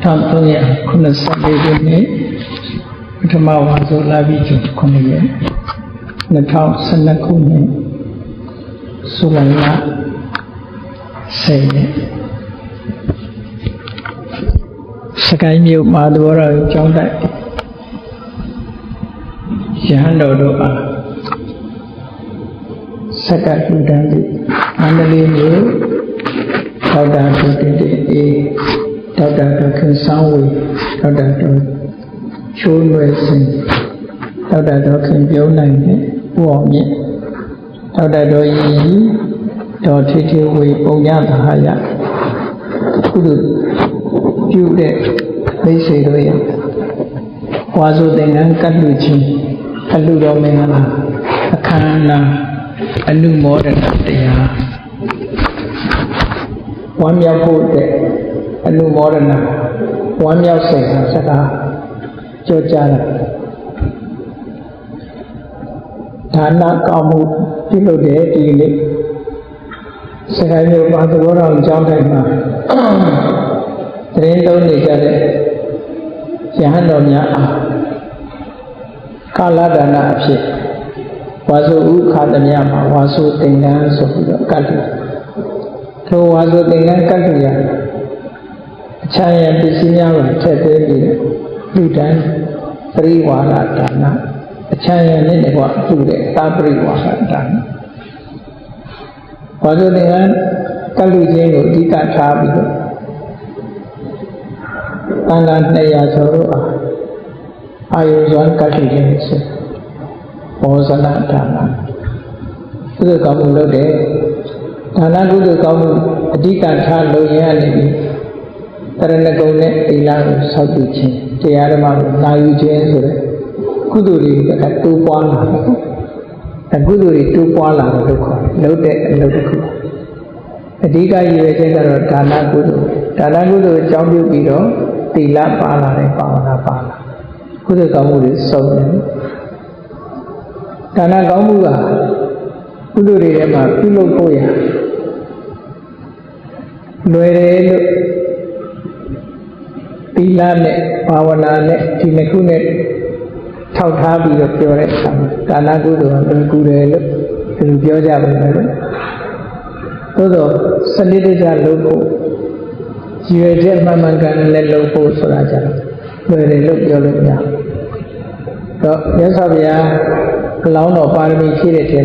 1384ခုနှစ်ပထမဝါဆိုလာပြီးကျ9ရက်2012ခုနှစ်ဇူလိုင်လ10ရက်စကိုင်းမြို့မှာသဘောတော်ကျောင်းတိုက်ရဟန်းတော်တို့အားစက္ကတုတန်တိမန္တလေးမြို့ဒေါက်တာဒုတိယအေး ဒေါက်တာဒခင်ဆောင်းဝေဒေါက်တာတော်ချိုးလွယ်စင်ဒေါက်တာတော်ခင်ပြုံးနိုင်တဲ့ဦးအောင်မြင့်ဒေါက်တာတော်ရင်ကြီးဒေါ်ထေထေဝေပုံညသဟာယကုသပြုတဲ့မိတ်ဆွေတို့ရဲ့ဝါစုသင်္ကန်းကတ်လူချင်းအလူတော်မင်္ဂလာအခမ်းအနားအနုမောဒနာတရားဝမ်းမြောက်ဖို့တဲ့ အနုမောဒနာဝမ်းမြောက်စေတာစကားကြောကြားတာဒါနကောင်းမှုပြုလုပ်တဲ့ဒီနေ့စကိုင်းမြို့မှာသဘောတော်ကျောင်းတိုင်းမှာတရင်သုံးနေကြတဲ့ယဟန်တော်များအားကာလဒါနအဖြစ်ဝါစုဥခါတမြမှာဝါစုသင်္ကန်းဆိုပြီးတော့ကတ်လို့ထိုဝါစုသင်္ကန်းကတ်လို့ရအ ချမ်းရပစ္စည်းများကိုထည့်သွင်းပြီးလူတိုင်းပရိဝါရဒါနအချမ်းရနဲ့တကွပြုတဲ့သာပရိဝါရဒါနဝါစုသင်္ကန်းကတ်လို့ခြင်းကိုအဓိကထားပြီးတော့တန်ခါ200ကျော်တို့အားအာယုဇွမ်းကတ်လို့ခြင်းဆိုဘောဇနဒါနကုသိုလ်ကောင်းမှုလုပ်တဲ့ဒါနကုသိုလ်ကောင်းမှုအဓိကထားလုပ်ရနေပြီ တရဏဂုံနဲ့အိလာကိုဆောက်တည်ခြင်းတရားဓမ္မကိုနာယူခြင်းဆိုတဲ့ကုသိုလ်တွေကတိုးပွားလာတယ်အကုသိုလ်တွေတိုးပွားလာတယ်လို့ခေါ်တယ်လုပ်တဲ့အလုပ်တစ်ခုအဓိကရည်ရွယ်ချက်ကတော့ဒါနကုသိုလ်ဒါနကုသိုလ်အကြောင်းပြုပြီးတော့သီလပါလာတယ်ပါဝနာပါလာကုသိုလ်ကောင်းမှုတွေစုံတယ်ဒါနကောင်းမှုကကုသိုလ်တွေထဲမှာပြုလုပ်ဖို့ရလွယ်တယ်လို့ သီလနဲ့ဘာဝနာနဲ့ဒီနှစ်ခုနဲ့ထောက်ထားပြီးတော့ပြောတဲ့အခါမှာဒါနကုသိုလ်ကလွယ်ကူတယ်လို့ဒီလိုပြောကြပါမယ်လို့သို့တော့စနစ်တကျလုပ်ဖို့ရည်ရွယ်ချက်မှန်မှန်ကန်ကန်နဲ့လုပ်ဖို့ဆိုတာကြတော့လွယ်တယ်လို့ပြောလို့မရဘူးတော့မြတ်စွာဘုရားအလောင်းတော်ပါရမီဖြည့်တဲ့တဲ့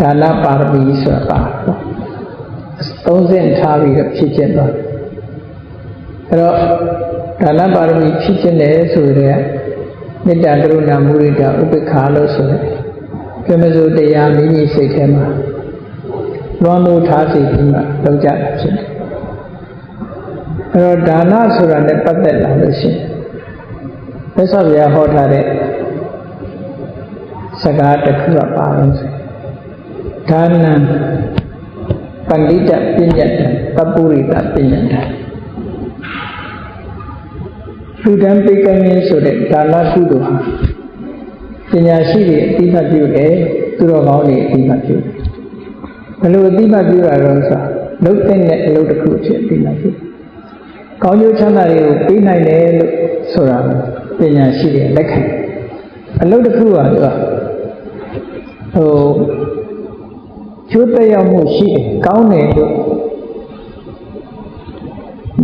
ဒါနပါရမီဆိုတာပါတော့သုံးစင်ထားပြီးတော့ဖြည့်ကျင့်သွား အဲ့တော့ဒါနပါရမီဖြည့်ကျင့်တယ်ဆိုတဲ့မေတ္တာကရုဏာမုဒိတာဥပေက္ခလို့ဆိုတဲ့ပြမစိုးတရားမိမိစိတ်ထဲမှာလွမ်းလို့ထားစီပြီးမှလုပ်ကြတာဖြစ်တယ်အဲ့တော့ဒါနဆိုတာ ਨੇ ပတ်သက်လာလို့ရှိရင်မြတ်စွာဘုရားဟောထားတဲ့စကားတစ်ခုကပါလို့ဆိုဒါနံပန္တိတပညာတပပုရိတပညာတ လူတန်းပိကံင်းဆိုတဲ့ဒါနကုသိုလ်ဟာပညာရှိတွေအတိမတ်ပြုတယ်သူတော်ကောင်းတွေအတိမတ်ပြုတယ်ဘယ်လိုအတိမတ်ပြုတာလဲဆိုလုတ်တဲ့အလုပ်တစ်ခုအဖြစ်အတိမတ်ပြုကောင်းကျိုးချမ်းသာတွေကိုပေးနိုင်တယ်လို့ဆိုတာပညာရှိတွေလက်ခံအလုပ်တစ်ခုကသူကဟိုကျိုးသက်ရောက်မှုရှိတယ်ကောင်းတယ်လို့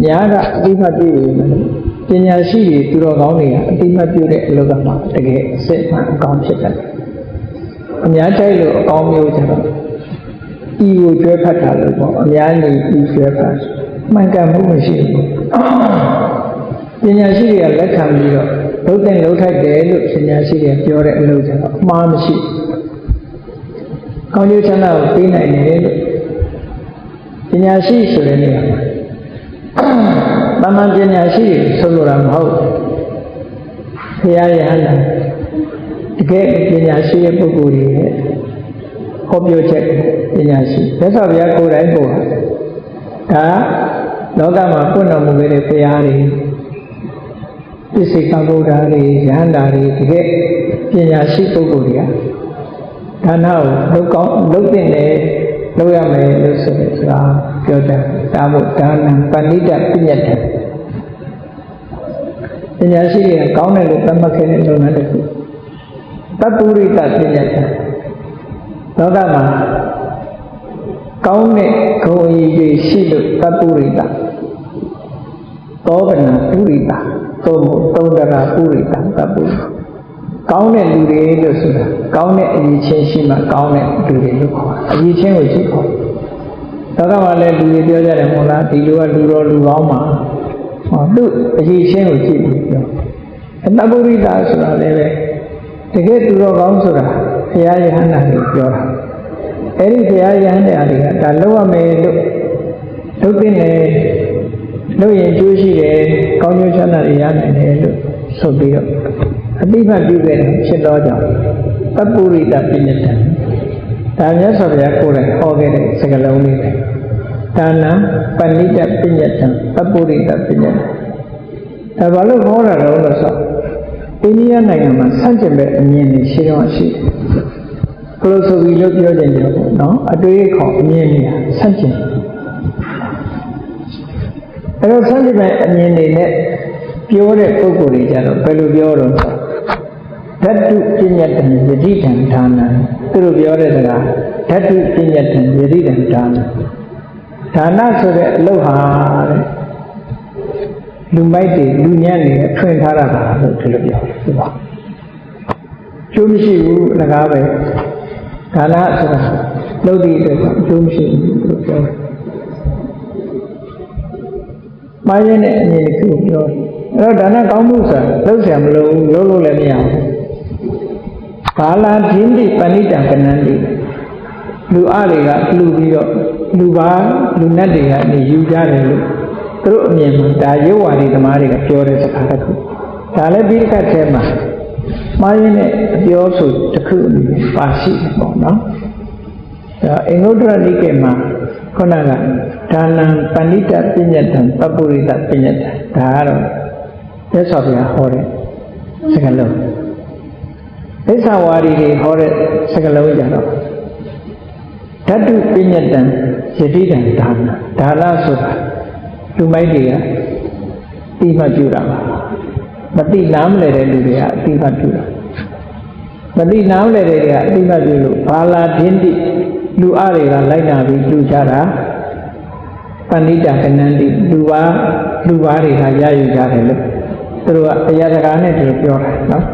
ညာကအတိမတ်ပြုရင် ပညာရှိတွေသူတော်ကောင်းတွေကအတိမတ်ပြုတဲ့အလုပ်ကမှတကယ်အစစ်အမှန်အကောင်းဖြစ်တယ်အများတိုက်လို့အကောင်းမျိုးကြတော့ဤကိုကျွဲဖတ်တာလို့ပေါ့အများကြီးဤကျွဲဖတ်မှန်ကန်မှုမရှိဘူးပညာရှိတွေကလက်ခံပြီးတော့လုံးတဲ့လုံးထိုက်တယ်လို့ပညာရှိတွေပြောတဲ့အလုပ်ကြတော့အမှားမရှိကောင်းကျိုးချမ်းသာကိုပေးနိုင်တယ်လို့ပညာရှိဆိုတဲ့နေရာမှာ တမန်ပညာရှိတွေဆိုလိုတာမဟုတ်ဘုရားရဟန္တာတကယ်ပညာရှိရဲ့ပုဂ္ဂိုလ်တွေရဲ့ဟောပြောချက်ပညာရှိမြတ်စွာဘုရားကိုယ်တိုင်ပို့တာဒါလောကမှာပွင့်တော်မူခဲ့တဲ့ဘုရားတွေပစ္စေကဗုဒ္ဓတွေရဟန္တာတွေတကယ်ပညာရှိပုဂ္ဂိုလ်တွေကဒါနကိုလုကောင်းလုတင်တယ်လုပ်ရမယ်လို့ဆိုတဲ့စကား ပြောကြတယ်ဒါမို့ဒါနပဏိတပညတ်တယ်ညာရှိတွေကကောင်းတယ်လို့သတ်မှတ်ခဲ့တဲ့လုပ်ငန်းတစ်ခုတပ္ပုရိတပညာတံလောကမှာကောင်းတဲ့ဂုဏ်အရေးတွေရှိလို့တပ္ပုရိတသောဗနာပုရိတသုံးဖို့သုံးတရာပုရိတတပ္ပုရိတကောင်းတဲ့လူတွေလို့ဆိုတာကောင်းတဲ့အရေးချင်းရှိမှကောင်းတဲ့လူတွေလို့ခေါ်တာအရေးချင်းကိုကြည့်ခေါ်တော့ ကမှလည်းလူတွေပြောကြတယ်မို့လားဒီလူကလူတော်လူကောင်းမှာဟောသူအရေးချင်းကိုကြည့်ပြီးပြောအတ္တပုရိသဆိုတာလည်းပဲတကယ်လူတော်ကောင်းဆိုတာဘုရားယဟန္တာကိုပြောတာအဲ့ဒီဘုရားယဟန္တာတွေကဒါလောက်ရမယ်လို့လုပ်တဲ့နေလို့ရင်ကျိုးရှိတယ်ကောင်းကျိုးချမ်းသာတွေရနိုင်တယ်လို့ဆိုပြီးတော့အတိမတ်ပြုခဲ့တယ်ဖြစ်တော့ကြောင့်တပ္ပုရိတပညတံ ဒါမြတ်စွာဘုရားကိုယ်တိုင်ဟောခဲ့တဲ့စကားလုံးလေးပဲဒါနပဏိတပညတံတပ္ပုရိတပညတံဒါဘာလို့ဟောတာလဲလို့ဆိုအိန္ဒိယနိုင်ငံမှာဆန့်ကျင်ဘက်အမြင်တွေရှိတော့ရှိဖလိုဆိုပြီးလို့ပြောကြတယ်ပေါ့နော်အတွေ့အခေါ်အမြင်တွေဆန့်ကျင်အဲ့တော့ဆန့်ကျင်ဘက်အမြင်တွေနဲ့ပြောတဲ့ပုဂ္ဂိုလ်တွေကြတော့ဘယ်လိုပြောတော့ ဓာတုပညတံယတိတံဒါနံသူတို့ပြောတဲ့စကားဓာတုပညတံယတိတံဒါနံဒါနဆိုတဲ့အလုပ်ဟာတဲ့လူမိုက်တွေလူညံ့တွေထွင်ထားတာပါလို့ဒီလိုပြောတယ်ပါကျိုးမရှိဘူးအလကားပဲဒါနဆိုတာလုပ်သည့်အတွက်ကျိုးမရှိဘူးလို့ပြောတယ်မှားရတဲ့အမြင်တစ်ခုပြောတယ်အဲ့တော့ဒါနကောင်းမှုဆိုတာလုပ်ဆရာမလို့လုပ်လို့လည်းမရဘူး ဘာလာဒင်းတိပဏိတံကနန္တိလူအတွေကလူပြီးတော့လူပါလူနတ်တွေကနေယူကြတယ်လို့သူတို့အမြင်မှာဒါရုပ်ဝါဒီသမားတွေကပြောတဲ့စကားတစ်ခုဒါလည်းပြီးတစ်ခါတည်းမှာမှားရင်းနဲ့အပြောဆိုတစ်ခုပါရှိတယ်ပေါ့နော်ဒါအင်္ဂုတ္တရနိကေမှာခုနကဒါနံပဏိတပညတံပပုရိတပညတံဒါကတော့မြတ်စွာဘုရားဟောတဲ့စကားလုံး သိစ္စာဝါဒီတွေဟောတဲ့စကားလုံးကြတော့ဓာတုပညတံယတိတံဒါနဒါနဆိုတာလူမိုက်တွေကတိမှတ်ပြုတာပါမတိနားမလဲတဲ့လူတွေကအတိမှတ်ပြုတာမတိနားမလဲတဲ့တွေကအတိမှတ်ပြုလို့ဘာလာဒင်းတိလူအတွေကလိုက်နာပြီးလူကြတာပဏိတကနန္တိလူပါလူပါတွေကရယူကြတယ်လို့သူတို့ကအရာတကာနဲ့သူတို့ပြောတာနော်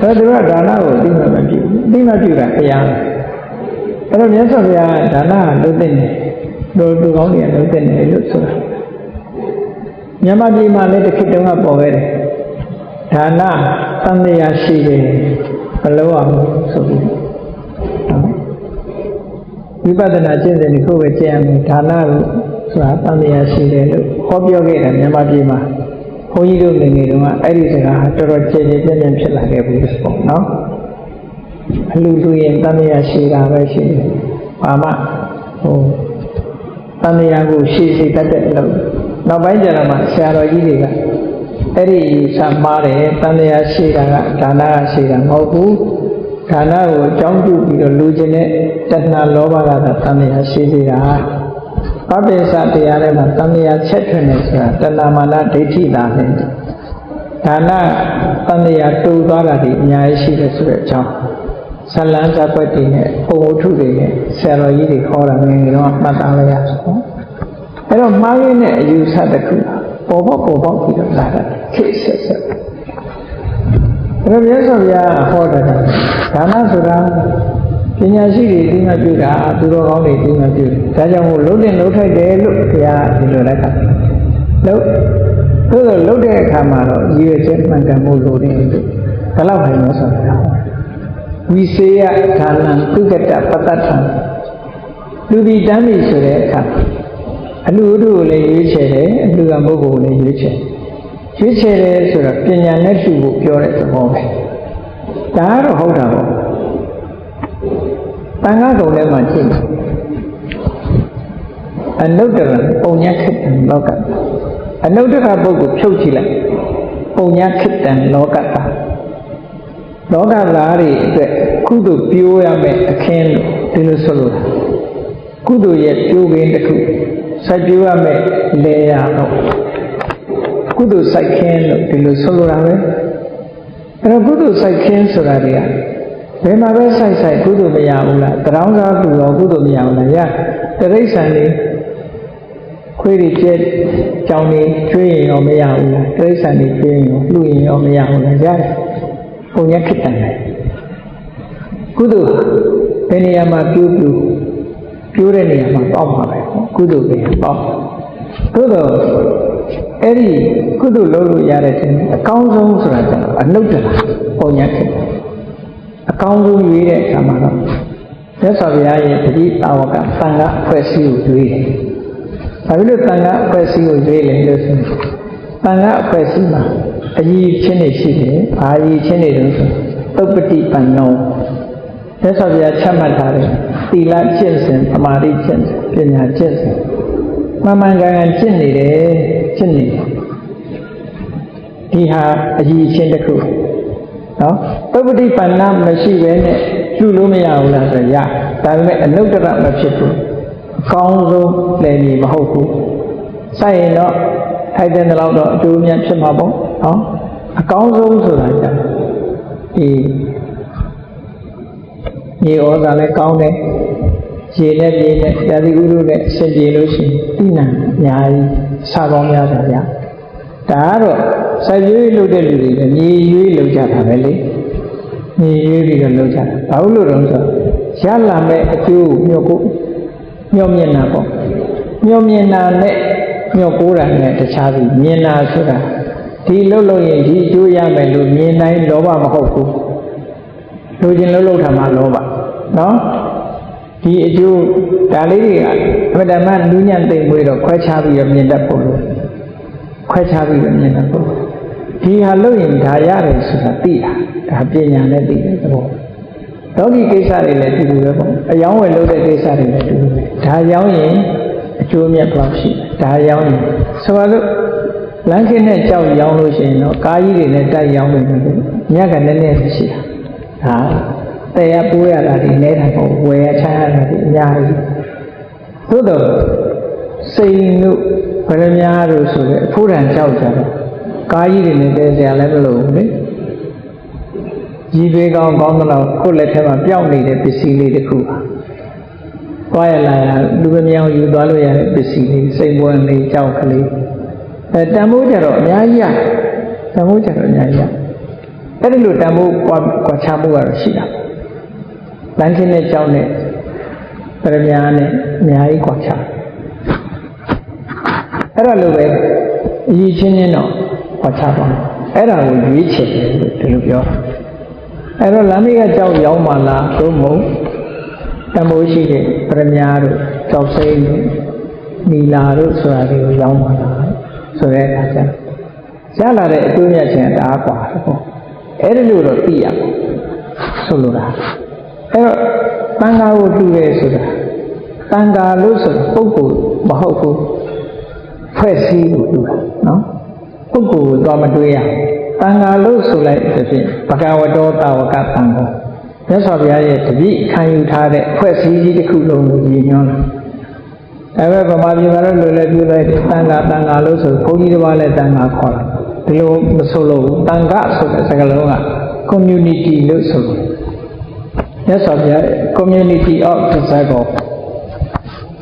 ဆိုတော့သူတို့ကဒါနကိုသိမှမပြုသိမှပြုတာအရာအဲ့တော့မြတ်စွာဘုရားကဒါနကလုပ်တဲ့နေတို့လူကောင်းတွေကလုပ်တဲ့နေလို့ဆိုတာမြန်မာပြည်မှာလည်းတစ်ခေတ်တုန်းကပေါ်ခဲ့တယ်ဒါနသံဃာရှိတယ်မလို့အောင်ဆိုပြီးဝိပဿနာကျင့်စဉ်တစ်ခုပဲကျင့်ရမယ်ဒါနကိုဆိုတာသံဃာရှိတယ်လို့ဟောပြောခဲ့တယ်မြန်မာပြည်မှာ ဘုန်းကြီးတို့ငယ်ငယ်တုန်းကအဲ့ဒီစကားဟာတော်တော်ကျေကျေပြန့်ပြန့်ဖြစ်လာခဲ့ဘူးပေါ့နော်အလူဆိုရင်တန်မြာရှိတာပဲရှိတယ်ဘာမှဟိုတန်မြာကိုရှိရှိတတ်တဲ့အလုပ်နောက်ပိုင်းကျတော့မှဆရာတော်ကြီးတွေကအဲ့ဒီဆံမားတယ်တန်မြာရှိတာကဒါနကရှိတာမဟုတ်ဘူးဒါနကိုအကြောင်းပြုပြီးတော့လူချင်းတဲ့တဏှာလောဘကသာတန်မြာရှိစေတာ ပပိစတရားထဲမှာတန်မြာချက်ထွင်နေဆိုတာတဏမာနဒိဋ္ဌိလာနေဒါနတန်မြာတူသွားတာဒီအများကြီးရှိတယ်ဆိုတဲ့အကြောင်းဇလန်းဇပ်ွက်တွေနဲ့ပုံဝတ္ထုတွေနဲ့ဆရာတော်ကြီးတွေခေါ်တာငယ်ငယ်တော့မှတ်သားလိုက်ရအောင်အဲ့တော့မှားရင်းတဲ့အယူဆတစ်ခုပေါ်ပေါက်ပေါ်ပေါက်ပြီးတော့လာတာခေတ်ဆက်ဆက်အဲ့တော့မြတ်စွာဘုရားဟောတာဒါနဆိုတာ ပညာရှိတွေသိမှပြုတာသူတော်ကောင်းတွေသိမှပြုဒါကြောင့်မို့လုံးတင်လုံးထိုက်တယ်လို့ဘုရားဒီလိုလိုက်တာလို့သို့သောလုံးတဲ့အခါမှာတော့ရည်ရွယ်ချက်မှန်ကန်မှုလိုတယ်လို့ဘယ်လောက်ပဲလို့ဆိုတာဝိစေယဒါနံကုကတပတ္တထံလူဒီတန်းပြီဆိုတဲ့အခါအလူတို့ကိုလည်းရွေးချယ်တယ်အလူကပုဂ္ဂိုလ်ကိုလည်းရွေးချယ်ရွေးချယ်တယ်ဆိုတော့ပညာနဲ့တူဖို့ပြောတဲ့သဘောပဲဒါကတော့ဟုတ်တာပေါ့ တန်ခါကုံထဲမှာကြည့်အနုတ္တရပုံညာခိတ္တလောကအနုတ္တရပုဂ္ဂိုလ်ဖြုတ်ကြည့်လိုက်ပုံညာခိတ္တလောကတာလောကသားတွေအတွက်ကုသိုလ်ပြိုးရမယ်အခင်းဒီလိုဆိုလို့ကုသိုလ်ရဲ့ပြိုးပင်တစ်ခုစိုက်ပြိုးရမယ်လေရတော့ကုကုသိုလ်စိုက်ခင်းလို့ဒီလိုဆိုလိုတာပဲအဲ့တော့ကုသိုလ်စိုက်ခင်းဆိုတာတွေက ဘယ်မှာပဲစိုက်စိုက်ကုသိုလ်မရဘူးလားတရောင်းစားသူရောကုသိုလ်မရဘူးလားရတရိစ္ဆာန်တွေခွေးတွေကျက်ကြောင်တွေကျွေးရင်ရောမရဘူးလားတရိစ္ဆာန်တွေကျွေးရင်ရောလူရင်ရောမရဘူးလားရတယ်ပုံရခစ်တယ်ကုသိုလ်ဘယ်နေရာမှာပြုပြုပြိုးတဲ့နေရာမှာပေါက်ပါပဲကုသိုလ်ပဲပေါက်သို့တော့အဲ့ဒီကုသိုလ်လုပ်လို့ရတဲ့ခြင်းအကောင်းဆုံးဆိုတာကအနုတ္တရာပုံညာခက် အကောင်းဆုံးရွေးတဲ့အခါမှာတော့မြတ်စွာဘုရားရဲ့တတိတာဝကသံဃာအဖွဲ့အစည်းကိုရွေးတယ်။ဘာဖြစ်လို့သံဃာအဖွဲ့အစည်းကိုရွေးလဲလို့ဆိုရင်သံဃာအဖွဲ့အစည်းမှာအကြီးချင်းတွေရှိတယ်။ဘာကြီးချင်းတွေလို့ဆိုသုပ္ပတိပန္နောမြတ်စွာဘုရားချမှတ်ထားတဲ့သီလကျင့်စဉ်သမာဓိကျင့်စဉ်ပညာကျင့်စဉ်မှန်မှန်ကန်ကန်ကျင့်နေတယ်ကျင့်နေတယ်ဒီဟာအကြီးအချင်းတစ်ခု နော်သုပ္ပတိပန္နမရှိဘဲနဲ့ကျุလို့မရဘူးလားဆိုရဒါပေမဲ့အနုတ္တရမဖြစ်ဘူးအကောင်းဆုံးလည်းကြီးမဟုတ်ဘူးစိုက်ရင်တော့ထိုက်တဲ့လောက်တော့အကျိုးအမြတ်ဖြစ်မှာပေါ့နော်အကောင်းဆုံးဆိုတာကြဒီညီဩဇာလည်းကောင်းတယ်ရေနဲ့ပြေနဲ့ရာသီဥတုနဲ့အဆင်ပြေလို့ရှိရင်တိနံအများကြီးစားပေါင်းများတာဗျာ ဒါကတော့စိုက်ရွေးလုပ်တဲ့လူတွေလည်းညီရွေးလုပ်ကြတာပဲလေညီရွေးပြီးတော့လုပ်ကြတာဘာလို့လို့တော့ဆိုရလာမဲ့အကျိုးမျှော်ကိုမျှော်မြင်တာပေါ့မျှော်မြင်တာနဲ့မျှော်ကိုးတာနဲ့တခြားပြီမြင်တာဆိုတာဒီလှုပ်လို့ရင်ဒီအကျိုးရမယ်လို့မြင်တိုင်းလောဘမဟုတ်ဘူးလူချင်းလှုပ်လှုပ်တာမှလောဘနော်ဒီအကျိုးဒါလေးတွေကအမှန်တမ်းလူညံ့သိမ့်မွေးတော့ခွဲခြားပြီးတော့မြင်တတ်ဖို့လို့ ခွဲခြားပြီးတော့မြင်တတ်ဖို့ဒီဟာလို့ရင်ဒါရတယ်ဆိုတာသိတာဒါပညာနဲ့သိတဲ့သဘောလောကီကိစ္စတွေလည်းတူတူပဲပေါ့အယောင်းဝယ်လုပ်တဲ့ကိစ္စတွေလည်းတူတူပဲဒါရောင်းရင်အကျိုးမြတ်သွားရှိတယ်ဒါရောင်းရင်ဆိုပါလို့လမ်းခင်းနဲ့ကြောက်ရောင်းလို့ရှိရင်တော့ကားကြီးတွေနဲ့တိုက်ရောင်းနေတယ်မြတ်ကလည်းနည်းနည်းရှိတာဟာတရားပိုးရတာဒီလဲတာပေါ့ဝယ်ရချမ်းရတာဒီအများကြီးသို့တော့ စိန်တို့ဗရမ ्या တို့ဆိုတဲ့အဖိုးတန်ကြောက်ကြတယ်ကားကြီးတွေနဲ့တဲစရာလည်းမလိုဘူးလေကြီးပေးကောင်းကောင်းတော့ကိုယ့်လက်ထဲမှာပျောက်နေတဲ့ပစ္စည်းလေးတစ်ခုပါသွားရလာရလူမမြောင်ယူသွားလို့ရတဲ့ပစ္စည်းလေးစိတ်ပွဲလေးကြောက်ကလေးအဲတန်ဖိုးကြတော့အများကြီးရတန်ဖိုးကြတော့အများကြီးရအဲ့ဒီလိုတန်ဖိုးကွာကွာချမှုကတော့ရှိတာလမ်းချင်းနဲ့ကြောင်းနဲ့ပရမညာနဲ့အများကြီးကွာချ အဲ့ဒါလိုပဲအရေးချင်းချင်းတော့ကွာချပါအဲ့ဒါကိုရွေးချယ်တယ်လို့ဒီလိုပြောအဲ့တော့လမ်းမေးကကြောက်ရောင်းမှလားသို့မဟုတ်တမိုးရှိတဲ့ပရမညာတို့ကြောက်စိမ့်တို့နီလာတို့ဆိုတာတွေကိုရောင်းမှလားဆိုတဲ့အခါကျရလာတဲ့အကျိုးမြတ်ခြင်းတအားกว่าပေါ့အဲ့ဒီလိုတော့သိရပါဆိုလိုတာအဲ့တော့တန်ဃာကိုတူတယ်ဆိုတာတန်ဃာလို့ဆိုပုဂ္ဂိုလ်မဟုတ်ဘူး ဖွဲ့စည်းကိုတူတာနော်ပုဂ္ဂိုလ်ကိုတော့မတွေးရတန်ဃာလို့ဆိုလိုက်တဲ့ဖြင့်ဘဂဝတောတာဝကတန်ဃာမြတ်စွာဘုရားရဲ့တပည့်ခံယူထားတဲ့ဖွဲ့စည်းကြီးတစ်ခုလုံးကိုရည်ညွှန်းတာဒါပေမဲ့ဗမာပြည်မှာတော့လွယ်လွယ်ပြလိုက်တန်ဃာတန်ဃာလို့ဆိုဘုန်းကြီးတစ်ပါးလည်းတန်ဃာခေါ်တာဒီလိုမဆိုလို့တန်ဃာဆိုတဲ့စကားလုံးက community လို့ဆိုလို့မြတ်စွာဘုရား community of disciple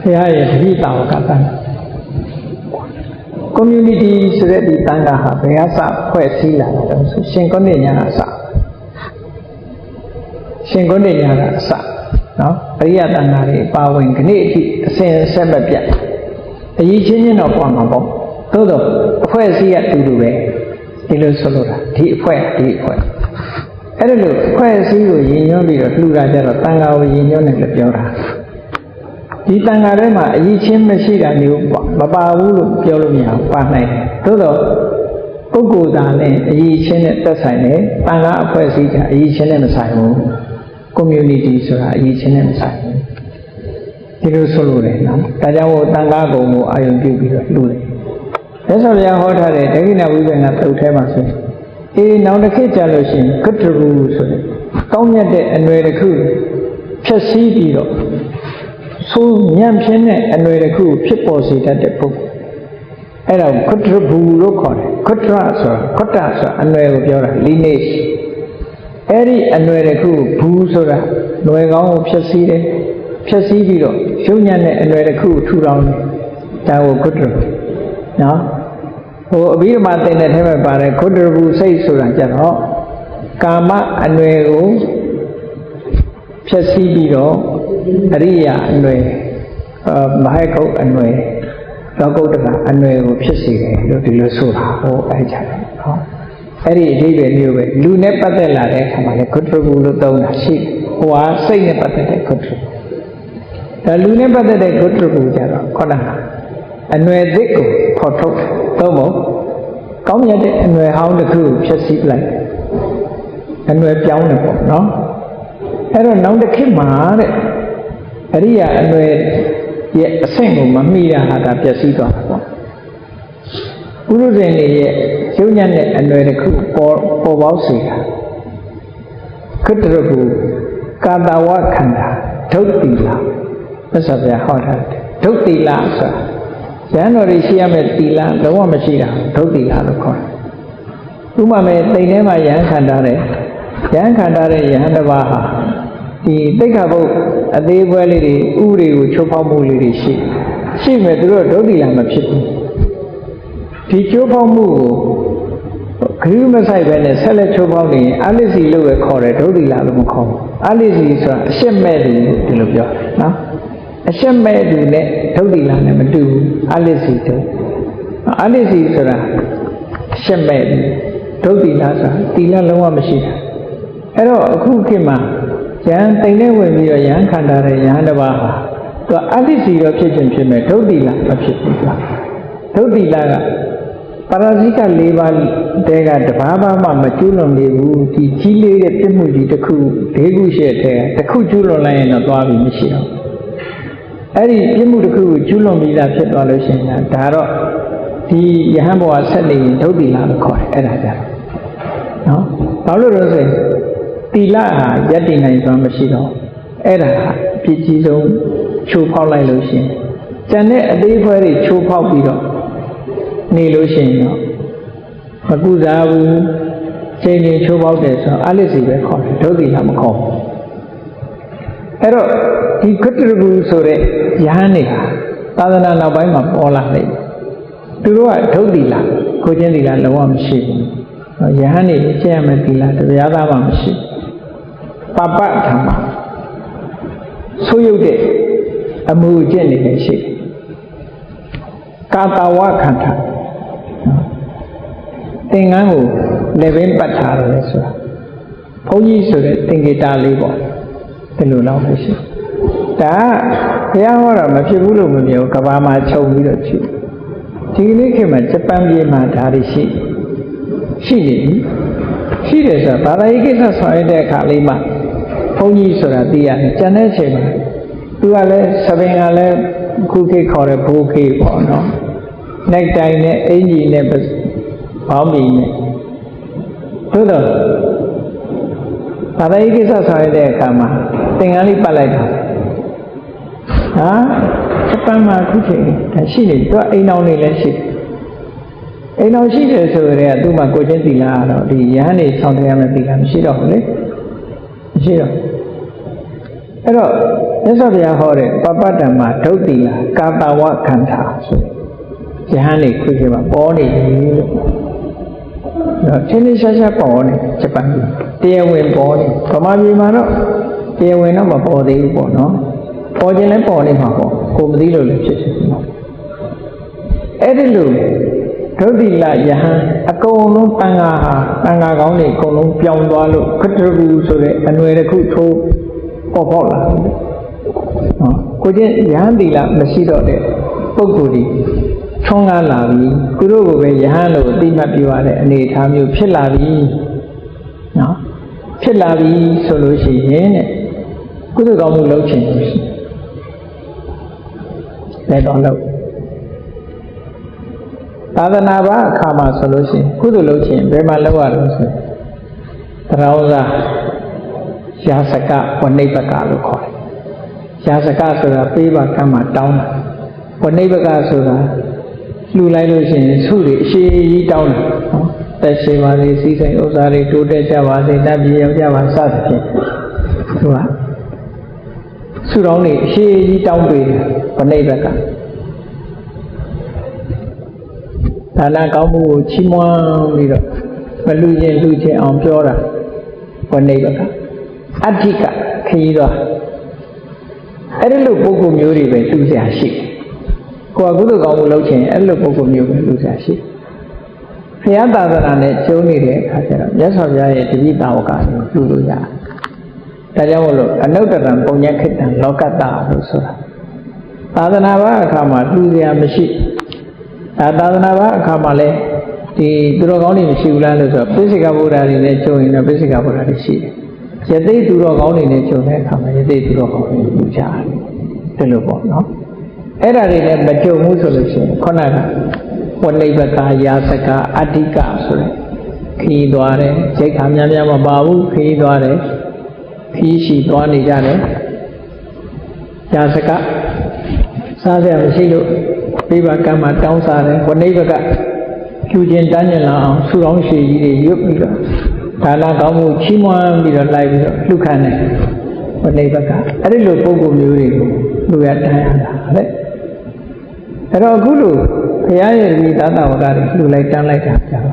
ဘုရားရဲ့တတိတာဝကတန် community ဆိုတဲ့ဒီတန်ခါဟာဘယ်ကစဖွဲ့စည်းလာတယ်ဆိုရှင်ကုဏ္ဏညာကစရှင်ကုဏ္ဏညာကအစနော်အရိယတန်ခါတွေပါဝင်ခဏအထိအစဉ်ဆက်မပြတ်အရေးချင်းချင်းတော့ပွားမှာပေါ့သို့တော့အဖွဲ့အစည်းကတူတူပဲဒီလိုဆိုလိုတာဒီအဖွဲ့ဒီအဖွဲ့အဲ့ဒါလို့အဖွဲ့အစည်းကိုရည်ညွှန်းပြီးတော့လှူတာကြတော့တန်ခါကိုရည်ညွှန်းတယ်လို့ပြောတာ ဒီတန်ခါထဲမှာအရေးချင်းမရှိတာမျိုးမပါဘူးလို့ပြောလို့မရဘူးပါနိုင်တယ်သို့တော့ပုဂ္ဂိုလ်သားနဲ့အရေးချင်းနဲ့သက်ဆိုင်တယ်တန်ခါအဖွဲ့အစည်းကအရေးချင်းနဲ့မဆိုင်ဘူး community ဆိုတာအရေးချင်းနဲ့မဆိုင်ဘူးဒီလိုဆိုလို့တယ်နော်ဒါကြောင့်ဟိုတန်ခါကုံကိုအာရုံပြုပြီးတော့လှူတယ်မြတ်စွာဘုရားဟောထားတဲ့ဒဂိဏဝိပင်္ဂသုတ်ထဲမှာဆိုရင်အေးနောက်တစ်ခေတ်ကြာလို့ရှိရင်ကတ္တရူဆိုတဲ့ကောင်းမြတ်တဲ့အနွယ်တစ်ခုဖြည့်ဆည်းပြီးတော့ ဆိုးညံ့ပြင်းတဲ့အနွယ်တစ်ခုဖြစ်ပေါ်စေတတ်တဲ့ပုဂ္ဂိုလ်အဲ့ဒါခွတ်တဘူလို့ခေါ်တယ်ခွတ်တရဆိုတာခွတ်တဆိုတာအနွယ်ကိုပြောတာ lineage အဲ့ဒီအနွယ်တစ်ခုဘူးဆိုတာຫນွယ်ကောင်းကိုဖြည့်ဆည်းတယ်ဖြည့်ဆည်းပြီးတော့ရုပ်ညံ့တဲ့အနွယ်တစ်ခုကိုထူထောင်တယ်ဒါကိုခွတ်တရနော်ဟိုအဘိဓမ္မာသင်တဲ့ထဲမှာပါတယ်ခွတ်တဘူစိတ်ဆိုတာကြတော့ကာမအနွယ်ကိုဖြည့်ဆည်းပြီးတော့ အရိယာအနွယ်မဟိကုတ်အနွယ်လောကုတ္တကအနွယ်ကိုဖြစ်စေတယ်လို့ဒီလိုဆိုတာဟောအဲ့ကြတယ်ဟောအဲ့ဒီအဓိပ္ပာယ်မျိုးပဲလူနဲ့ပတ်သက်လာတဲ့အခါမှာလေကုတ္တရဘူးလို့သုံးတာရှိဟိုဟာစိတ်နဲ့ပတ်သက်တဲ့ကုတ္တရဒါလူနဲ့ပတ်သက်တဲ့ကုတ္တရဘူးကြတော့ခေါဏအနွယ်သစ်ကိုဖော်ထုတ်သုံးဖို့ကောင်းမြတ်တဲ့အနွယ်ဟောင်းတစ်ခုကိုဖြစ်စီပလိုက်အနွယ်ပြောင်းတယ်ပေါ့နော်အဲ့တော့နောက်တစ်ခေတ်မှာတဲ့ အရိယာအနွယ်ရဲ့အဆင့်ကိုမမိရတာကပျက်စီးသွားတာပေါ့ပုရုဇဉ်တွေရဲ့ရုပ်ညံ့တဲ့အနွယ်တစ်ခုပေါ်ပေါ်ပေါက်စေတာခတ္တရကုကာတဝခန္ဓာဒုတ်တိလာသစ္စာပြဟောတာဒုတ်တိလာဆိုတာရဟန်းတော်တွေရှိရမယ့်တိလာလုံးဝမရှိတာဒုတ်တိလာလို့ခေါ်တယ်ဥပမာမဲ့တိမ်ထဲမှာရဟန်းခန္ဓာတဲ့ရဟန်းခန္ဓာတဲ့ရဟန်းတစ်ပါးဟာဒီတိတ်ခါဘုတ် အသေးပွဲလေးတွေဥတွေကိုချိုးဖောက်မှုလေးတွေရှိရှိမဲ့သူတို့ဒုတိယမဖြစ်ဘူးဒီချိုးဖောက်မှုကိုခရီးမဆိုင်ပဲနဲ့ဆက်လက်ချိုးဖောက်နေရင်အလစ်စီလို့ပဲခေါ်တယ်ဒုတိယလို့မခေါ်ဘူးအလစ်စီဆိုတာအရှက်မဲ့သူဒီလိုပြောနော်အရှက်မဲ့သူနဲ့ဒုတိယနဲ့မတူဘူးအလစ်စီတို့အလစ်စီဆိုတာအရှက်မဲ့သူဒုတိယဆိုတာတိလလုံးဝမရှိတာအဲ့တော့အခုခေတ်မှာ ယဟန်တိမ်နဲ့ဝင်ပြီးတော့ယဟန်ခန္ဓာတဲ့ယဟန်တစ်ပါးဟာသူအတ္တိစီတော့ဖြစ်ခြင်းဖြစ်မဲ့ဒုတိလမဖြစ်ဘူးကွာဒုတိလကပရဇိက၄ပါးတဲကတဘာဘာမှမကျွလွန်နေဘူးဒီကြီးလေးတဲ့ပြစ်မှုကြီးတစ်ခု၄ခုရှိတဲ့တစ်ခုကျွလွန်လိုက်ရင်တော့သွားပြီမရှိတော့အဲ့ဒီပြစ်မှုတစ်ခုကိုကျွလွန်ပြီးသားဖြစ်သွားလို့ရှိရင်ဒါတော့ဒီယဟန်ဘဝဆက်နေရင်ဒုတိလလို့ခေါ်တယ်အဲ့ဒါကြတော့နော်ဘာလို့လဲဆိုရင် တိလဟာယက်တည်နိုင်စွမ်းမရှိတော့အဲ့ဒါဟာအဖြစ်ကြီးဆုံးချိုးဖောက်လိုက်လို့ရှိရင်ကျန်တဲ့အသေးဖွဲတွေချိုးဖောက်ပြီးတော့နေလို့ရှိရင်တော့မကုစားဘူးချိန်နေချိုးဖောက်တယ်ဆိုတော့အလစ်စီပဲခေါ်တယ်ဒုတိယမခေါ်ဘူးအဲ့တော့ဒီခတ္တရကူဆိုတဲ့ယဟန်တွေဟာသာသနာနောက်ပိုင်းမှာပေါ်လာတယ်သူတို့ကဒုတိယကိုချင်းတိကလုံးဝမရှိဘူးယဟန်တွေရှင်းရမယ်တိလာတရားသားမှမရှိဘူး ပပဓမ္မဆိုးရုပ်တဲ့အမှုအကျင့်တွေလည်းရှိတယ်ကာတဝခန္ဓာသင်္ကန်းကိုလည်းပင်ပတ်ထားတယ်ဆိုတာဘုန်းကြီးဆိုတဲ့သင်္ကေတလေးပေါ့ဒီလိုတော့ပဲရှိဒါဘုရားဟောတာမဖြစ်ဘူးလို့မပြောကဘာမှာခြုံပြီးတော့ကြည့်ဒီနေ့ခေတ်မှာဂျပန်ပြည်မှာဒါတွေရှိရှိနေပြီရှိတယ်ဆိုတာဘာသာရေးကိစ္စဆောင်ရွက်တဲ့အခါလေးမှာ ဘုန်းကြီးဆိုတာသိရတယ်ကျန်တဲ့အချိန်မှာသူကလည်းသပင်ကလည်းခုခေတ်ခေါ်တဲ့ဘိုးခေတ်ပေါ့နော်น็กတိုင်နဲ့အင်ကြီးနဲ့ဘောင်းပီနဲ့သို့တော့ဘာသာရေးကိစ္စဆောင်ရတဲ့အခါမှာသင်္ကန်းလေးပတ်လိုက်တာဟာစပန်မှာခုချိန်ဒါရှိနေသူကအိမ်အောင်နေလည်းရှိအိမ်အောင်ရှိတယ်ဆိုရင်ကသူ့မှာကိုချင်းသီလကတော့ဒီရဟန်းနေဆောင်တယ်ရမယ်သီလမရှိတော့ဘူးလေမရှိတော့ အဲ့တော့မြတ်စွာဘုရားဟောတဲ့ပပတ္တမဒုတ်တိလာကာတဝခန္ဓာဆိုယဟန်နေခွေးခွေးမှာပေါ်နေတယ်လို့တော့ချင်းချင်းရှားရှားပေါ်နေဂျပန်ပြည်တရားဝင်ပေါ်နေဗမာပြည်မှာတော့တရားဝင်တော့မပေါ်သေးဘူးပေါ့နော်ပေါ်ခြင်းလည်းပေါ်နေမှာပေါ့ကိုမသိလို့လည်းဖြစ်ဖြစ်နော်အဲ့ဒီလိုဒုတိလယဟန်အကုန်လုံးတန်ဃာဟာတန်ဃာကောင်းတွေအကုန်လုံးပြောင်းသွားလို့ခတ္တရူဆိုတဲ့အနွယ်တစ်ခုထိုး ပေါ်ပေါက်လာတယ်နော်ကိုချင်းယဟန်တိလမရှိတော့တဲ့ပုဂ္ဂိုလ်ဒီထွန်းကားလာပြီသူတို့ကိုပဲယဟန်လို့အတိမတ်ပြရတဲ့အနေအထားမျိုးဖြစ်လာပြီနော်ဖြစ်လာပြီဆိုလို့ရှိရင်တဲ့ကုသိုလ်ကောင်းမှုလုပ်ချင်လို့ရှိတယ်တော့လုပ်သာသနာ့ဘာအခါမှာဆိုလို့ရှိရင်ကုသိုလ်လုပ်ချင်ဘယ်မှာလုပ်ရလို့ဆိုရင်တရောင်းစား ရာစကဝနိဗ္ဗကလို့ခေါ်တယ်ရာစကဆိုတာပေးပါကမ်းမှာတောင်းတာဝနိဗ္ဗကဆိုတာလှူလိုက်လို့ရှိရင်ဆုတွေအရှိကြီးတောင်းတယ်နော်သက်ရှိပါစေစီးစိမ်ဥစ္စာတွေတိုးတက်ကြပါစေတတ်ပြေရောက်ကြပါစသဖြင့်သူကဆုတောင်းတွေအရှိကြီးတောင်းပေးတယ်ဗနိဗ္ဗကဒါနကောင်းမှုကိုချီးမွမ်းပြီးတော့မလူချင်းလူချင်းအောင်ပြောတာဗနိဗ္ဗက အဋ္ဌိကခရီးသွားအဲ့ဒီလိုပုဂ္ဂိုလ်မျိုးတွေပဲသူစရာရှိတယ်ကိုယ်ကကုသိုလ်ကောင်းမှုလုပ်ချင်အဲ့လိုပုဂ္ဂိုလ်မျိုးပဲလူစရာရှိဘုရားသာသနာနဲ့ကျုံနေတဲ့အခါကျတော့မြတ်စွာဘုရားရဲ့တတိတာဝကကိုလူလို့ရတယ်ဒါကြောင့်မို့လို့အနုတ္တရံပုံညခိတံလောကတ္တလို့ဆိုတာသာသနာ့ဘာအခါမှာလူစရာမရှိအဲသာသနာ့ဘာအခါမှာလဲဒီသူတော်ကောင်းတွေမရှိဘူးလားလို့ဆိုတော့ပိစိကဗုဒ္ဓတွေနဲ့ကျုံရင်တော့ပိစိကဗုဒ္ဓတွေရှိတယ် ယသိသူတော်ကောင်းတွေနဲ့ကျုံတဲ့အခါမှာယသိသူတော်ကောင်းတွေလူကြတယ်ဒီလိုပေါ့နော်အဲ့ဒါတွေလည်းမကြုံဘူးဆိုလို့ရှိရင်ခုနကဝနိဗ္ဗကာယာစကအတ္တိကဆိုတဲ့ခီးသွားတယ်စိတ်ခါများများမပါဘူးခီးသွားတယ်ခီးရှိသွားနေကြတယ်ယာစကစားရမရှိလို့ပြဘကံမှာတောင်းစားတယ်ဝနိဗ္ဗကကျူကျင်တန်းကျင်လာအောင်ဆူတောင်းရှည်ကြီးတွေရွတ်ပြီးတော့ ဒါနကောင်းမှုချီးမွမ်းပြီးတော့လိုက်ပြီးတော့လှုပ်ခမ်းတယ်ဝနိဗ္ဗကအဲ့ဒီလိုပုံကိုမျိုးတွေကိုလူရတန်းရတာလေအဲ့တော့အခုလိုဘုရားရဲ့ဒီသာသဝကတွေလှူလိုက်တန်းလိုက်တာကြတော့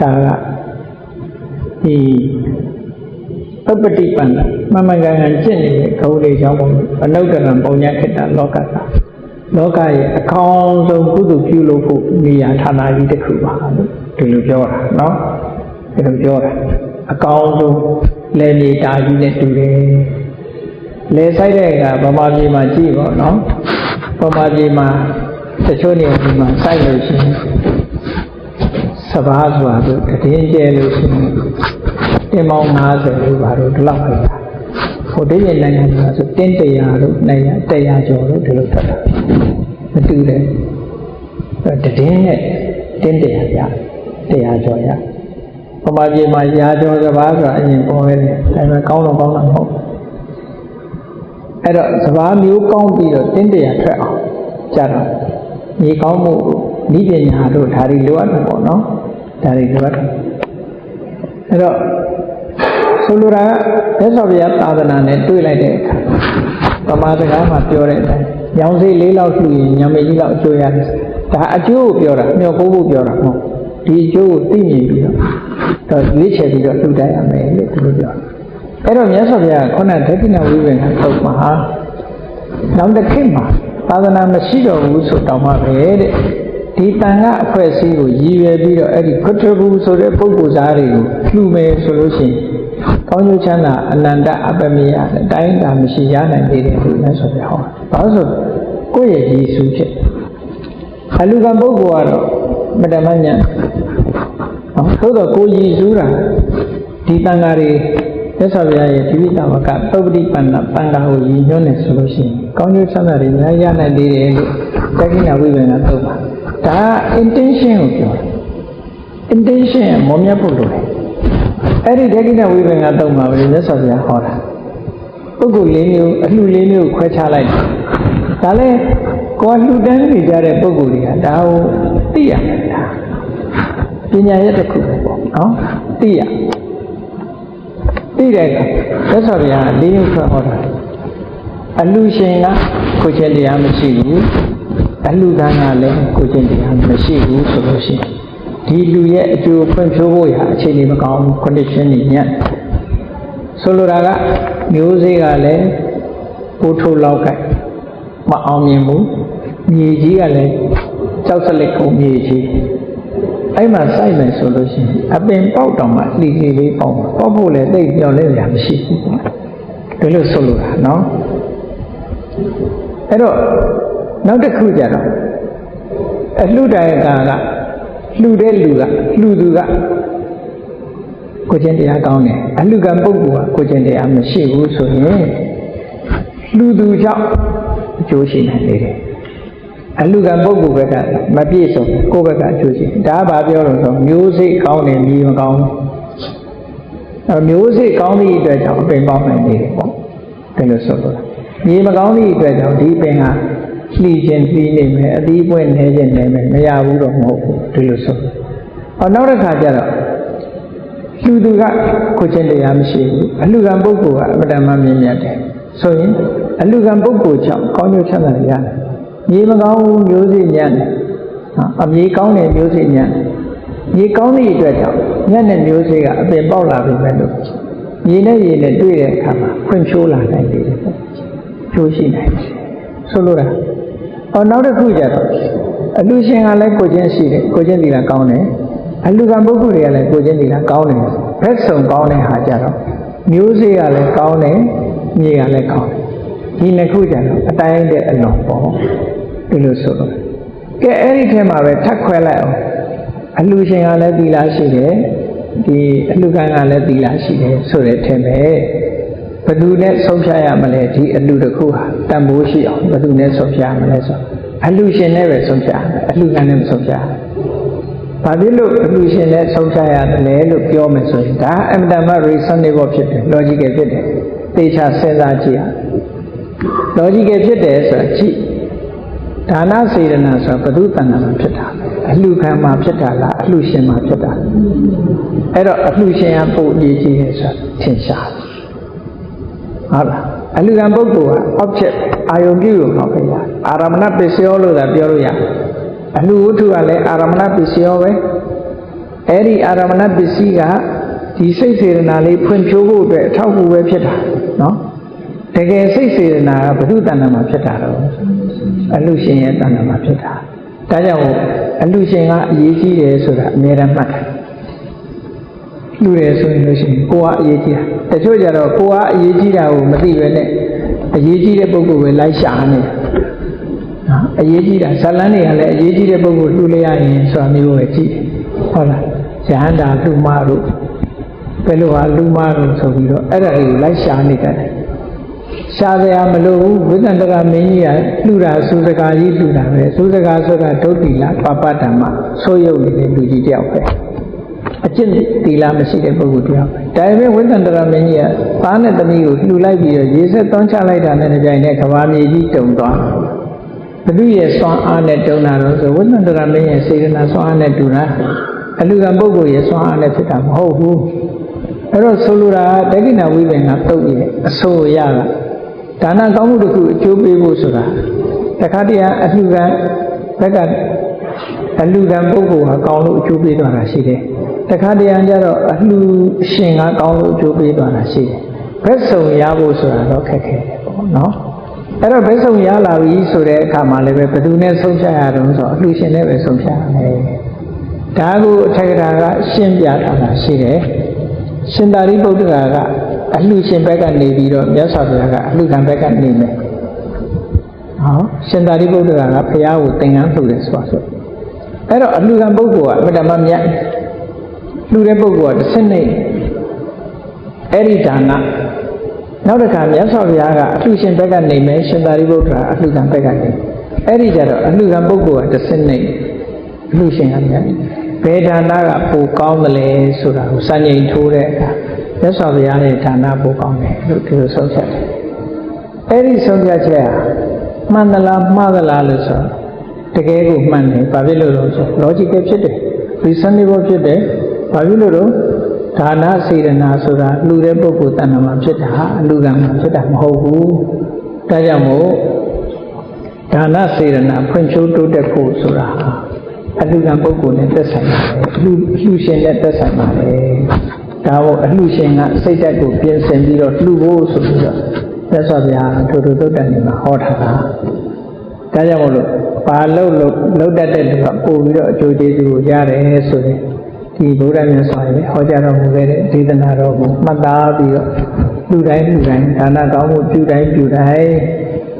ဒါကဒီဥပ္ပတိပန္နမမကန်ကန်ကျင့်နေတဲ့ခௌလေးကြောင့်ဘုံအနုတ္တရံပုံညာခိတ္တလောကတာလောကရဲ့အကောင်းဆုံးကုသိုလ်ပြုလုပ်ဖို့နေရာဌာနကြီးတစ်ခုပါလို့ဒီလိုပြောတာเนาะ ဒီလိုပြောတာအကောင်းဆုံးလဲနေတာကြီးနဲ့တူတယ်လဲဆိုင်တဲ့ကဗမာပြည်မှာကြည့်ပါတော့ဗမာပြည်မှာတချို့နေရာတွေမှာစိုက်လို့ရှိရင်စဘာဆိုတာတင်းကျဲလို့ရှိရင်တင်ပေါင်း90လို့ပါတော့ဒီလောက်ပဲဟိုတည့်ရနိုင်ငံမှာဆိုတင်း100လို့နိုင်ငံ100ကျော်လို့ဒီလိုထွက်တာမတူတယ်တင်းနဲ့တင်း100ရ100ကျော်ရ ပမာပြည်မှာရာကျော်စဘာဆိုတာအရင်ပေါ်ခဲ့တယ်ဒါပေမဲ့ကောင်းတော့ကောင်းတာမဟုတ်အဲ့တော့စဘာမျိုးကောင်းပြီးတော့တင်းတရာထွက်အောင်ကြတော့ညီကောင်းမှုဤပညာတို့ဒါတွေလိုအပ်တယ်ပေါ့နော်ဒါတွေလိုအပ်တယ်အဲ့တော့ဆိုလိုတာကသက်တော်ဘုရားသာသနာနဲ့တွေ့လိုက်တဲ့အခါပမာစကားမှာပြောတဲ့အတိုင်းရောင်စိလေးလောက်လှူရင်ညမေကြီးလောက်အကျိုးရတယ်ဒါအကျိုးကိုပြောတာမျှော်ကိုဖို့ပြောတာမဟုတ် ဒီအကျိုးကိုသိမြင်ပြီးတော့တော့ရွေးချယ်ပြီးတော့လှူတတ်ရမယ်လို့သူတို့ပြောအဲ့တော့မြတ်စွာဘုရားခုနဒက္ခိဏဝိပင်ကထုတ်မှာနောက်တစ်ခေတ်မှာသာသနာမရှိတော့ဘူးဆိုတောင်းပါပဲတဲ့ဒီတန်ခါအဖွဲ့အစည်းကိုရည်ရွယ်ပြီးတော့အဲ့ဒီခွတ်ထဘူးဆိုတဲ့ပုဂ္ဂိုလ်သားတွေကိုလှူမယ်ဆိုလို့ရှိရင်ကောင်းကျိုးချမ်းသာအနန္တအပမေယအတိုင်းတာမရှိရနိုင်သေးတယ်လို့လည်းဆိုပြဟော။ဘာလို့ဆိုကိုယ့်ရဲ့ရည်စူးဖြစ်အလူကံပုဂ္ဂိုလ်ကတော့ မတမညာဟောသို့တော့ကိုရည်စူးတာဒီတန်ခါတွေသက်သာဘုရားရဲ့ဒီဝိတဝကသုပ္ပတိပန္နပန္နာကိုရည်ညွှန်းနေဆိုလို့ရှိရင်ကောင်းကျိုးချမ်းသာတွေများရနိုင်သေးတယ်လို့တက္ကိဏဝိပင်ကသုံးပါဒါက intention ကိုပြောတာ intention မောမြတ်ဖို့လိုတယ်အဲ့ဒီတက္ကိဏဝိပင်ကသုံးပါပဲမြတ်စွာဘုရားဟောတာပုဂ္ဂိုလ်လေးမျိုးအလှလေးမျိုးခွဲခြားလိုက်တယ်ဒါလည်းကိုယ်လှူဒန်းနေကြတဲ့ပုဂ္ဂိုလ်တွေကဒါကို သိရမယ်ဒါပညာရက်တစ်ခုပဲပေါ့နော်သိရသိတဲ့အခါသက်တော်ဗျာလေးရုပ်ထွက်ဟောတာအလူရှင်ကကိုချင်းတရားမရှိဘူးအလူကံကလည်းကိုချင်းတရားမရှိဘူးဆိုလို့ရှိရင်ဒီလူရဲ့အကျိုးဖွံ့ဖြိုးဖို့ရအခြေအနေမကောင်းဘူး condition ညညံ့ဆိုလိုတာကမျိုးစေ့ကလည်းပိုးထိုးလောက်ကမအောင်မြင်ဘူးမြေကြီးကလည်း ကြောက်စလက်ကုန်မြေကြီးအဲ့မှာစိုက်မယ်ဆိုလို့ရှိရင်အပင်ပေါက်တောင်မှလှီလှီလေးပေါက်မှာပေါက်ဖို့လည်းသိပြောင်းလဲရမရှိဘူးဒီလိုဆိုလိုတာနော်အဲ့တော့နောက်တစ်ခုကြတော့အလှတိုင်ကာကလှူတဲ့လူကလှူသူကကိုကျင့်တရားကောင်းတယ်အလှကံပုဂ္ဂိုလ်ကကိုကျင့်တရားမရှိဘူးဆိုရင်လှူသူကြောင့်အကျိုးရှိနိုင်တယ် အလူကံပုဂ္ဂိုလ်ဘက်ကမပြည့်စုံကိုယ့်ဘက်ကအကျိုးရှိဒါကဘာပြောလို့ဆိုမျိုးစိတ်ကောင်းတယ်မြည်မကောင်းဘူးမျိုးစိတ်ကောင်းသည့်အတွက်ကြောင့်အပင်ပေါက်နိုင်နေတယ်ပေါ့ဒါလို့ဆိုလို့မြည်မကောင်းသည့်အတွက်ကြောင့်ဒီပင်ကလှီခြင်းလှီနေမယ်အသီးပွင့်နေခြင်းနေမယ်မရဘူးတော့မဟုတ်ဘူးဒီလိုဆို။ဟောနောက်တစ်ခါကျတော့လူသူကကိုချင်းတရားမရှိဘူးအလှကံပုဂ္ဂိုလ်ကအမတ္တမမြင်မြတ်တယ်ဆိုရင်အလှကံပုဂ္ဂိုလ်ကြောင့်ကောင်းကျိုးချမ်းသာရတယ်။ မြေမကောင်းဘူးမျိုးစေ့ညံ့တယ်။အမြေကောင်းတဲ့မျိုးစေ့ညံ့တယ်။မြေကောင်းသည့်အတွက်ကြောင့်ညံ့တဲ့မျိုးစေ့ကအပင်ပေါက်လာပြီမဲ့လို့မြေနဲ့ရေနဲ့တွေ့တဲ့အခါမှာဖွံ့ဖြိုးလာနိုင်တယ်ပေါ့။ဖြိုးရှိနိုင်တယ်။ဆိုလိုတာ။အော်နောက်တစ်ခုကျတော့အလူရှင်ကလည်းကိုချင်းရှိတယ်ကိုချင်းဒီလာကောင်းတယ်။အလူကံပုဂ္ဂိုလ်တွေကလည်းကိုချင်းဒီလာကောင်းတယ်။ဘက်စုံကောင်းတဲ့ဟာကြတော့မျိုးစေ့ကလည်းကောင်းတယ်။မြေကလည်းကောင်းတယ်။ ဒီနှစ်ခုကျတော့အတိုင်းတဲ့အလွန်ပေါ့။ဒီလိုဆိုတော့ကဲအဲ့ဒီထဲမှာပဲထပ်ခွဲလိုက်အောင်အလူရှင်ကလည်းသီလရှိတယ်ဒီအလူကံကလည်းသီလရှိတယ်ဆိုတဲ့ထဲမှာဘယ်သူနဲ့ဆုံးဖြတ်ရမလဲဒီအလူတစ်ခုဟာတန်ဖိုးရှိအောင်ဘယ်သူနဲ့ဆုံးဖြတ်ရမလဲဆိုအလူရှင်နဲ့ပဲဆုံးဖြတ်ရမယ်အလူကံနဲ့မဆုံးဖြတ်ရဘူးဘာဖြစ်လို့အလူရှင်နဲ့ဆုံးဖြတ်ရတယ်လို့ပြောမယ်ဆိုရင်ဒါအမှန်တမ်း reasonable ဖြစ်တယ် logical ဖြစ်တယ်သေချာစဉ်းစားကြည့်ရ logical ဖြစ်တယ်ဆိုတာကြည့်ဒါနစေရနာဆိုဘု து တဏ္ဍာမှာဖြစ်တာအလှခံမှာဖြစ်တာလားအလှရှင်မှာဖြစ်တာအဲ့တော့အလှရှင်ကပို့အရေးကြီးတယ်ဆိုတာထင်ရှားဟုတ်လားအလှခံပုဂ္ဂိုလ်က object အာယုံပြုလို့ခေါ်ခဲ့ရအာရမဏပစ္စယောလို့သာပြောလို့ရအလှဝတ္ထုကလည်းအာရမဏပစ္စယောပဲအဲ့ဒီအာရမဏပစ္စည်းကဒီစိတ်စေရနာလေးဖွင့်ဖြိုးဖို့အတွက်အထောက်အကူပဲဖြစ်တာနော် တကယ်စိတ်စေရနာကဘု து တဏ္ဍာမှာဖြစ်တာတော့အလူရှင်ရဲ့တဏ္ဍာမှာဖြစ်တာဒါကြောင့်အလူရှင်ကအရေးကြီးတယ်ဆိုတာအမြဲတမ်းမှတ်တယ်လူတယ်ဆိုရင်လို့ရှိရင်ကိုကအရေးကြီးတာတချို့ကြတော့ကိုကအရေးကြီးတာကိုမသိပဲနဲ့အရေးကြီးတဲ့ပုဂ္ဂိုလ်ပဲလိုက်ရှာနေတယ်နော်အရေးကြီးတာဇလန်းတွေကလည်းအရေးကြီးတဲ့ပုဂ္ဂိုလ်လှူလိုက်ရရင်ဆိုတာမျိုးပဲကြည့်ဟုတ်လားရဟန္တာလှူမတို့ဘယ်လိုဟာလှူမတို့ဆိုပြီးတော့အဲ့ဒါတွေကိုလိုက်ရှာနေကြတယ် ရှားစရာမလိုဘူးဝိသန္တကမင်းကြီးကလှူတာသုစကားကြီးလှူတာပဲသုစကားဆိုတာဒုတိလပပတ္တမဆိုးရုပ်နေတဲ့လူကြီးတယောက်ပဲအကျင့်တီလာမရှိတဲ့ပုဂ္ဂိုလ်တယောက်ပဲဒါပေမဲ့ဝိသန္တရမင်းကြီးကသားနဲ့သမီးကိုလှူလိုက်ပြီးတော့ရေဆက်သွန်းချလိုက်တာနဲ့ကြိုင်နဲ့ကဘာမြေကြီးတုံသွားဘုသူရဲ့စွမ်းအားနဲ့တုံတာတော့ဆိုဝိသန္တရမင်းရဲ့စေရနာစွမ်းအားနဲ့တူတာအလူကပုဂ္ဂိုလ်ရဲ့စွမ်းအားနဲ့ဖြစ်တာမဟုတ်ဘူးအဲ့တော့ဆိုလိုတာတက္ကိဏဝိပင်ကတုတ်ရဲ့အဆိုရတာ ဒါနကောင်းမှုတစ်ခုအကျိုးပေးဖို့ဆိုတာတခါတည်းအလှူကံဘက်ကအလှူကံပုဂ္ဂိုလ်ဟာကောင်းလို့အကျိုးပေးသွားတာရှိတယ်တခါတည်းကျတော့အလှူရှင်ကကောင်းလို့အကျိုးပေးသွားတာရှိတယ်ဘက်စုံရဖို့ဆိုတာတော့ခက်ခဲတယ်ပေါ့နော်အဲ့တော့ဘက်စုံရလာပြီဆိုတဲ့အခါမှာလည်းပဲဘယ်သူနဲ့ဆုံးဖြတ်ရတော့ဆိုအလှူရှင်နဲ့ပဲဆုံးဖြတ်ရမယ်ဒါကိုအထက်ကရာကရှင်းပြထားတာရှိတယ်ရှင်သာရိပုတ္တရာက အလှရှင်ဘက်ကနေပြီးတော့မြတ်စွာဘုရားကအလှခံဘက်ကနေမယ်ဟောရှင်သာရိပုတ္တရာကဘုရားကိုသင်္ကန်းလှူတယ်ဆိုပါဆိုအဲ့တော့အလှခံပုဂ္ဂိုလ်ကအမတ္တမမြတ်လှူတဲ့ပုဂ္ဂိုလ်ကတစ်ဆင့်နေအဲ့ဒီဒါနနောက်တစ်ခါမြတ်စွာဘုရားကအလှရှင်ဘက်ကနေမယ်ရှင်သာရိပုတ္တရာအလှခံဘက်ကနေအဲ့ဒီကြတော့အလှခံပုဂ္ဂိုလ်ကတစ်ဆင့်နေအလှရှင်ကမြတ်ဘယ်ဒါနကပိုကောင်းတယ်လဲဆိုတာကိုစံချိန်ထိုးတဲ့အခါ မြတ်စွာဘုရားရဲ့ဌာနပိုကောင်းတယ်လို့ဒီလိုဆုံးဖြတ်တယ်။အဲ့ဒီဆုံးဖြတ်ချက်ဟာမှန်သလားမှားသလားလို့ဆိုတကယ်ကိုမှန်တယ်။ဘာဖြစ်လို့လဲဆို logical ဖြစ်တယ်။ reasonable ဖြစ်တယ်။ဘာဖြစ်လို့လဲဒါနစေရနာဆိုတာလူတဲ့ပုဂ္ဂိုလ်တဏ္ဍာမှာဖြစ်တာအလူကံမှာဖြစ်တာမဟုတ်ဘူး။ဒါကြောင့်မို့ဒါနစေရနာဖွင့်ချိုးတိုးတက်ဖို့ဆိုတာအလူကံပုဂ္ဂိုလ်နဲ့သက်ဆိုင်ပါတယ်။အလူလူရှင်နဲ့သက်ဆိုင်ပါတယ်။ ဒါကိုအလှရှင်ကစိတ်ဓာတ်ကိုပြင်ဆင်ပြီးတော့လှူဖို့ဆိုပြီးတော့သက်စွာဘုရားထိုထိုသုတ်တန်နေမှာဟောထားတာဒါကြောင့်မို့လို့ဘာလို့လို့လောက်တတ်တဲ့လူကပို့ပြီးတော့အကျိုးကျေးဇူးကိုရတယ်ဆိုရင်ဒီဗုဒ္ဓမြတ်စွာဘုရားဟောကြားတော်မူခဲ့တဲ့ဒေသနာတော်ကိုမှတ်သားပြီးတော့လူတိုင်းလူတိုင်းဒါနကောင်းမှုပြုတိုင်းပြုတိုင်း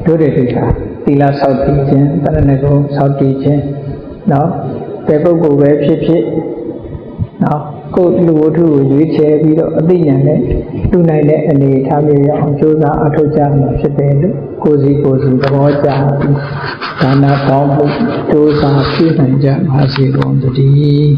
တို့တဲ့ဒိဋ္ဌာသီလဆောက်တည်ခြင်းတဏှဏကိုဆောက်တည်ခြင်းနော်တဲ့ပုဂ္ဂိုလ်ပဲဖြစ်ဖြစ်နော် ကိုယ်လူဝတ္ထုကိုရွေးချယ်ပြီးတော့အသိဉာဏ်နဲ့လူနိုင်တဲ့အနေအထားမျိုးရအောင်ကြိုးစားအထောက်ကြမှာဖြစ်တယ်လို့ကိုယ်စီကိုယ်စီသဘောကျပြီးဒါနကောင်းဖို့ကြိုးစားပြုနိုင်ကြပါစေကုန်သတည်း